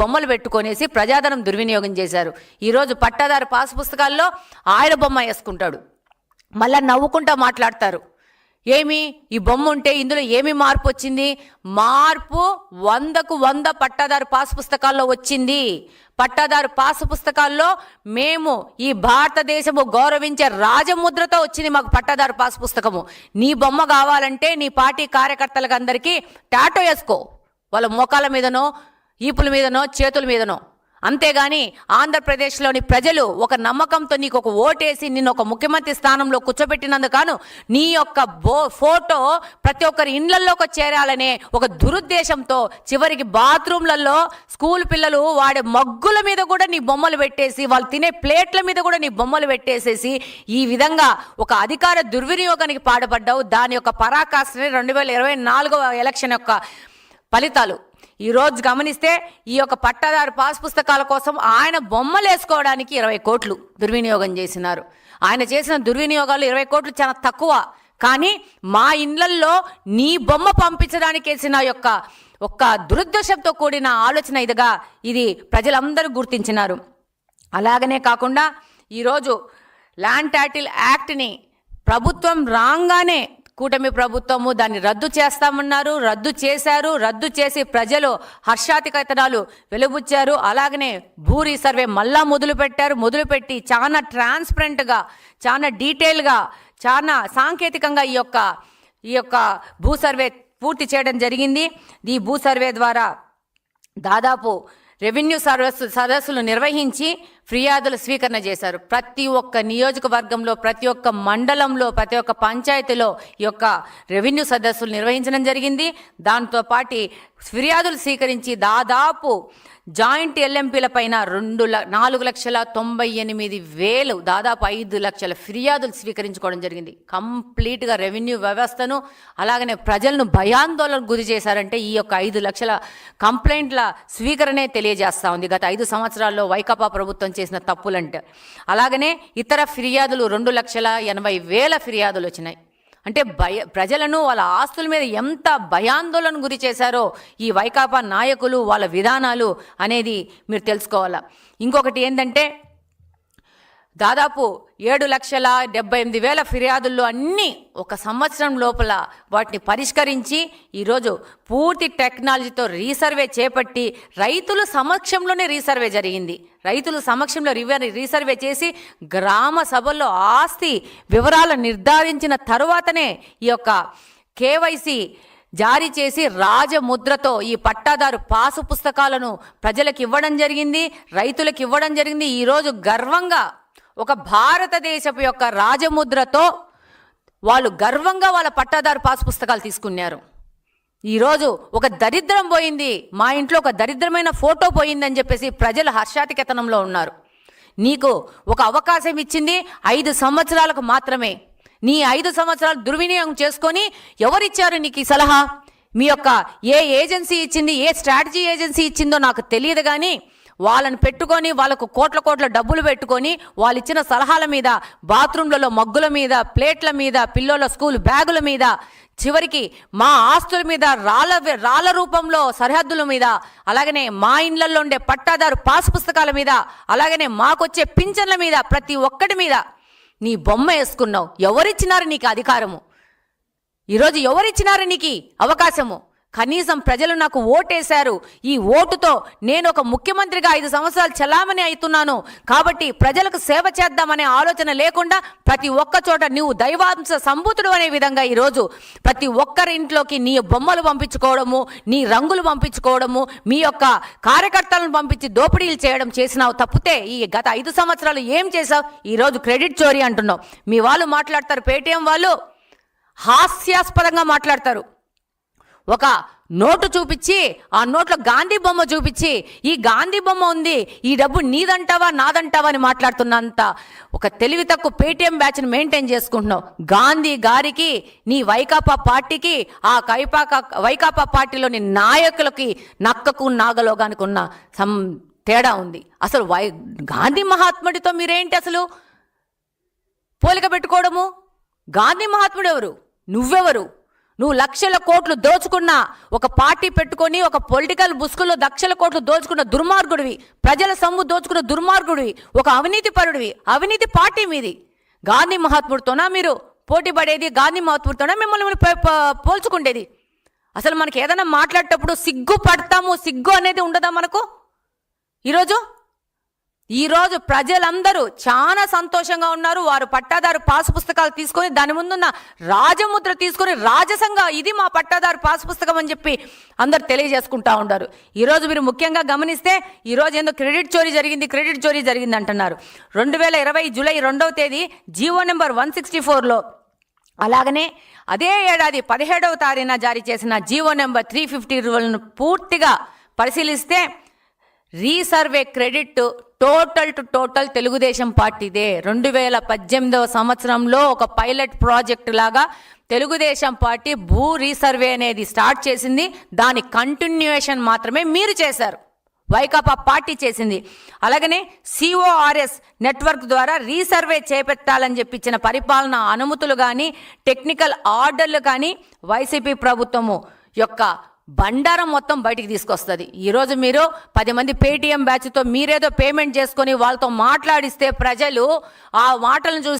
బొమ్మలు పెట్టుకొనేసి ప్రజాధనం దుర్వినియోగం చేశారు. ఈరోజు పట్టాదారు పాస్ పుస్తకాల్లో ఆయన బొమ్మ వేసుకుంటాడు. మళ్ళా నవ్వుకుంటా మాట్లాడతారు. ఏమి? ఈ బొమ్మ ఉంటే ఇందులో ఏమి మార్పు వచ్చింది? మార్పు వందకు వంద పట్టాదారు పాస్ పుస్తకాల్లో వచ్చింది. పట్టాదారు పాస్ పుస్తకాల్లో మేము ఈ భారతదేశము గౌరవించే రాజముద్రతో వచ్చింది మాకు పట్టాదారు పాస్ పుస్తకము. నీ బొమ్మ కావాలంటే నీ పార్టీ కార్యకర్తలకు అందరికీ టాటో వేసుకో. వాళ్ళ మోకాల మీదనో ఈపుల మీదనో చేతుల మీదనో. అంతేగాని ఆంధ్రప్రదేశ్లోని ప్రజలు ఒక నమ్మకంతో నీకు ఒక ఓటేసి నిన్ను ఒక ముఖ్యమంత్రి స్థానంలో కూర్చోబెట్టినందుకు నీ యొక్క బో ఫోటో ప్రతి ఒక్కరి ఇండ్లలోకి చేరాలనే ఒక దురుద్దేశంతో చివరికి బాత్రూంలలో స్కూల్ పిల్లలు వాడే మగ్గుల మీద కూడా నీ బొమ్మలు పెట్టేసి వాళ్ళు తినే ప్లేట్ల మీద కూడా నీ బొమ్మలు పెట్టేసేసి ఈ విధంగా ఒక అధికార దుర్వినియోగానికి పాడుపడ్డావు దాని యొక్క పరాకాష్ఠని రెండు వేల ఇరవై నాలుగవ ఎలక్షన్ యొక్క ఫలితాలు. ఈరోజు గమనిస్తే ఈ యొక్క పట్టాదారు పాస్ పుస్తకాల కోసం ఆయన బొమ్మలు వేసుకోవడానికి ఇరవై కోట్లు దుర్వినియోగం చేసినారు. ఆయన చేసిన దుర్వినియోగాలు ఇరవై కోట్లు చాలా తక్కువ. కానీ మా ఇండ్లల్లో నీ బొమ్మ పంపించడానికి వేసిన యొక్క ఒక్క దురుద్దేశంతో కూడిన ఆలోచన ఇదిగా ఇది ప్రజలందరూ గుర్తించినారు. అలాగనే కాకుండా ఈరోజు ల్యాండ్ టైటిల్ యాక్ట్ని ప్రభుత్వం రాగానే కూటమి ప్రభుత్వము దాన్ని రద్దు చేస్తామన్నారు రద్దు చేశారు రద్దు చేసి ప్రజలు హర్షాతికతనాలు వెలుబుచ్చారు. అలాగనే భూ రీసర్వే మళ్ళా మొదలుపెట్టారు. మొదలుపెట్టి చాలా ట్రాన్స్పరెంట్గా చాలా డీటెయిల్గా చాలా సాంకేతికంగా ఈ యొక్క ఈ యొక్క భూ సర్వే పూర్తి చేయడం జరిగింది. ఈ భూ సర్వే ద్వారా దాదాపు రెవెన్యూ సర్వస్సు సదస్సులు నిర్వహించి ఫిర్యాదులు స్వీకరణ చేశారు. ప్రతి ఒక్క నియోజకవర్గంలో ప్రతి ఒక్క మండలంలో ప్రతి ఒక్క పంచాయతీలో ఈ యొక్క రెవెన్యూ సదస్సులు నిర్వహించడం జరిగింది. దాంతో పాటు ఫిర్యాదులు స్వీకరించి దాదాపు జాయింట్ ఎల్ఎంపీల పైన రెండు ల నాలుగు లక్షల తొంభై ఎనిమిది వేలు దాదాపు ఐదు లక్షల ఫిర్యాదులు స్వీకరించుకోవడం జరిగింది. కంప్లీట్గా రెవెన్యూ వ్యవస్థను అలాగనే ప్రజలను భయాందోళనకు గురి చేశారంటే ఈ యొక్క ఐదు లక్షల కంప్లైంట్ల స్వీకరణే తెలియజేస్తా ఉంది. గత ఐదు సంవత్సరాల్లో వైకాపా ప్రభుత్వం చేసిన తప్పులంటే. అలాగనే ఇతర ఫిర్యాదులు రెండు లక్షల ఎనభై వేల ఫిర్యాదులు వచ్చినాయి. అంటే భయ ప్రజలను వాళ్ళ ఆస్తుల మీద ఎంత భయాందోళన గురి చేశారో ఈ వైకాపా నాయకులు వాళ్ళ విధానాలు అనేది మీరు తెలుసుకోవాలా. ఇంకొకటి ఏంటంటే దాదాపు ఏడు లక్షల డెబ్బై ఎనిమిది వేల ఫిర్యాదుల్లో అన్నీ ఒక సంవత్సరం లోపల వాటిని పరిష్కరించి ఈరోజు పూర్తి టెక్నాలజీతో రీసర్వే చేపట్టి రైతుల సమక్షంలోనే రీసర్వే జరిగింది. రైతుల సమక్షంలో రీసర్వే చేసి గ్రామ సభల్లో ఆస్తి వివరాలు నిర్ధారించిన తరువాతనే ఈ యొక్క కేవైసీ జారీ చేసి రాజముద్రతో ఈ పట్టాదారు పాసు పుస్తకాలను ప్రజలకు ఇవ్వడం జరిగింది రైతులకు ఇవ్వడం జరిగింది. ఈరోజు గర్వంగా ఒక భారతదేశపు యొక్క రాజముద్రతో వాళ్ళు గర్వంగా వాళ్ళ పట్టాదారు పాస్ పుస్తకాలు తీసుకున్నారు. ఈరోజు ఒక దరిద్రం పోయింది. మా ఇంట్లో ఒక దరిద్రమైన ఫోటో పోయిందని చెప్పేసి ప్రజలు హర్షాతికెతనంలో ఉన్నారు. నీకు ఒక అవకాశం ఇచ్చింది ఐదు సంవత్సరాలకు మాత్రమే. నీ ఐదు సంవత్సరాలు దుర్వినియోగం చేసుకొని ఎవరిచ్చారు నీకు ఈ సలహా? మీ యొక్క ఏ ఏజెన్సీ ఇచ్చింది ఏ స్ట్రాటజీ ఏజెన్సీ ఇచ్చిందో నాకు తెలియదు కానీ వాళ్ళని పెట్టుకొని వాళ్ళకు కోట్ల కోట్ల డబ్బులు పెట్టుకొని వాళ్ళు ఇచ్చిన సలహాల మీద బాత్రూంలలో మగ్గుల మీద ప్లేట్ల మీద పిల్లోల స్కూల్ బ్యాగుల మీద చివరికి మా ఆస్తుల మీద రాళ్ళ రాళ్ళ రూపంలో సరిహద్దుల మీద అలాగనే మా ఇండ్లలో ఉండే పట్టాదారు పాస్ పుస్తకాల మీద అలాగనే మాకొచ్చే పింఛన్ల మీద ప్రతి ఒక్కటి మీద నీ బొమ్మ వేసుకున్నావు. ఎవరిచ్చినారు నీకు అధికారము? ఈరోజు ఎవరిచ్చినారు నీకు అవకాశము? కనీసం ప్రజలు నాకు ఓటేశారు. ఈ ఓటుతో నేను ఒక ముఖ్యమంత్రిగా ఐదు సంవత్సరాలు చలామణి అవుతున్నాను. కాబట్టి ప్రజలకు సేవ చేద్దామనే ఆలోచన లేకుండా ప్రతి ఒక్క చోట నువ్వు దైవాంశ సంభూతుడు అనే విధంగా ఈరోజు ప్రతి ఒక్కరి ఇంట్లోకి నీ బొమ్మలు పంపించుకోవడము నీ రంగులు పంపించుకోవడము మీ యొక్క కార్యకర్తలను పంపించి దోపిడీలు చేయడం చేసినావు తప్పితే ఈ గత ఐదు సంవత్సరాలు ఏం చేసావు ఈరోజు క్రెడిట్ చోరీ అంటున్నావు. మీ వాళ్ళు మాట్లాడతారు పేటీఎం వాళ్ళు హాస్యాస్పదంగా మాట్లాడతారు. ఒక నోటు చూపించి ఆ నోట్లో గాంధీ బొమ్మ చూపించి ఈ గాంధీ బొమ్మ ఉంది ఈ డబ్బు నీదంటావా నాదంటావా అని మాట్లాడుతున్నంత ఒక తెలివి తక్కువ పేటీఎం బ్యాచ్ని మెయింటైన్ చేసుకుంటున్నావు. గాంధీ గారికి నీ వైకాపా పార్టీకి ఆ కైపాక వైకాపా పార్టీలోని నాయకులకి నక్కకు నాగలోగానికి ఉన్న సం తేడా ఉంది. అసలు వై గాంధీ మహాత్ముడితో మీరేంటి అసలు? పోలిక పెట్టుకోవడము? గాంధీ మహాత్ముడు ఎవరు? నువ్వెవరు? నువ్వు లక్షల కోట్లు దోచుకున్న ఒక పార్టీ పెట్టుకొని ఒక పొలిటికల్ బుస్కుల్లో లక్షల కోట్లు దోచుకున్న దుర్మార్గుడివి. ప్రజల సొమ్ము దోచుకున్న దుర్మార్గుడివి. ఒక అవినీతి పరుడివి. అవినీతి పార్టీ మీది. గాంధీ మహాత్ముడితోనా మీరు పోటీ పడేది? గాంధీ మహాత్ముడితోనా మిమ్మల్ని పోల్చుకుండేది? అసలు మనకి ఏదైనా మాట్లాడేటప్పుడు సిగ్గు పడతాము సిగ్గు అనేది ఉండదా మనకు? ఈరోజు ఈరోజు ప్రజలందరూ చాలా సంతోషంగా ఉన్నారు. వారు పట్టాదారు పాస్ పుస్తకాలు తీసుకొని దాని ముందున్న రాజముద్ర తీసుకొని రాజసంగా ఇది మా పట్టాదారు పాస్ పుస్తకం అని చెప్పి అందరు తెలియజేసుకుంటా ఉన్నారు. ఈరోజు మీరు ముఖ్యంగా గమనిస్తే ఈరోజు ఏందో క్రెడిట్ చోరీ జరిగింది క్రెడిట్ చోరీ జరిగింది అంటున్నారు. రెండు వేల ఇరవై జూలై రెండవ తేదీ జీవో నెంబర్ వన్ సిక్స్టీ ఫోర్లో అలాగనే అదే ఏడాది పదిహేడవ తారీఖున జారీ చేసిన జీవో నెంబర్ త్రీ ఫిఫ్టీ రూల్ను పూర్తిగా పరిశీలిస్తే resurvey credit total to total Telugu Desam పార్టీదే. రెండు వేల పద్దెనిమిదవ సంవత్సరంలో ఒక పైలట్ ప్రాజెక్ట్ లాగా తెలుగుదేశం పార్టీ భూ రీసర్వే అనేది స్టార్ట్ చేసింది. దాని కంటిన్యూయేషన్ మాత్రమే మీరు చేశారు. వైకాపా పార్టీ చేసింది. అలాగనే సిఓఆర్ఎస్ నెట్వర్క్ ద్వారా రీసర్వే చేపెట్టాలని చెప్పించిన పరిపాలన అనుమతులు కానీ టెక్నికల్ ఆర్డర్లు కానీ వైసీపీ ప్రభుత్వము యొక్క బండారం మొత్తం బయటికి తీసుకొస్తుంది. ఈరోజు మీరు పది మంది పేటీఎం బ్యాచ్తో మీరేదో పేమెంట్ చేసుకొని వాళ్ళతో మాట్లాడిస్తే ప్రజలు ఆ మాటలను చూసి